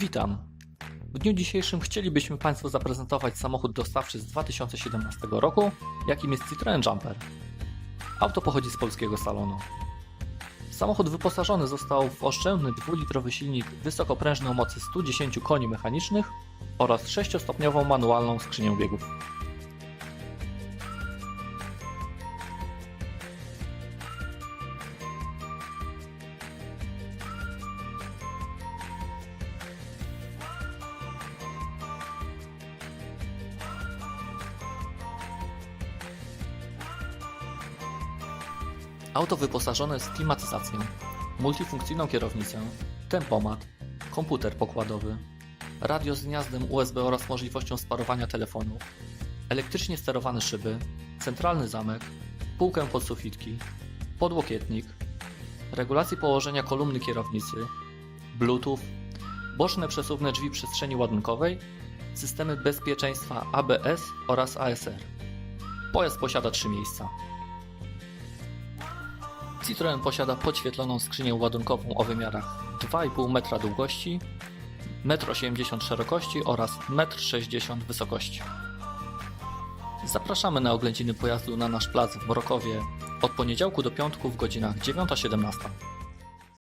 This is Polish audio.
Witam. W dniu dzisiejszym chcielibyśmy Państwu zaprezentować samochód dostawczy z 2017 roku, jakim jest Citroen Jumper. Auto pochodzi z polskiego salonu. Samochód wyposażony został w oszczędny 2-litrowy silnik wysokoprężny o mocy 110 koni mechanicznych oraz 6-stopniową manualną skrzynię biegów. Auto wyposażone jest w klimatyzację, multifunkcyjną kierownicę, tempomat, komputer pokładowy, radio z gniazdem USB oraz możliwością sparowania telefonu, elektrycznie sterowane szyby, centralny zamek, półkę pod sufitki, podłokietnik, regulację położenia kolumny kierownicy, Bluetooth, boczne przesuwne drzwi przestrzeni ładunkowej, systemy bezpieczeństwa ABS oraz ASR. Pojazd posiada trzy miejsca. Citroen posiada podświetloną skrzynię ładunkową o wymiarach 2,5 metra długości, 1,80 m szerokości oraz 1,60 m wysokości. Zapraszamy na oględziny pojazdu na nasz plac w Morokowie od poniedziałku do piątku w godzinach 9-17.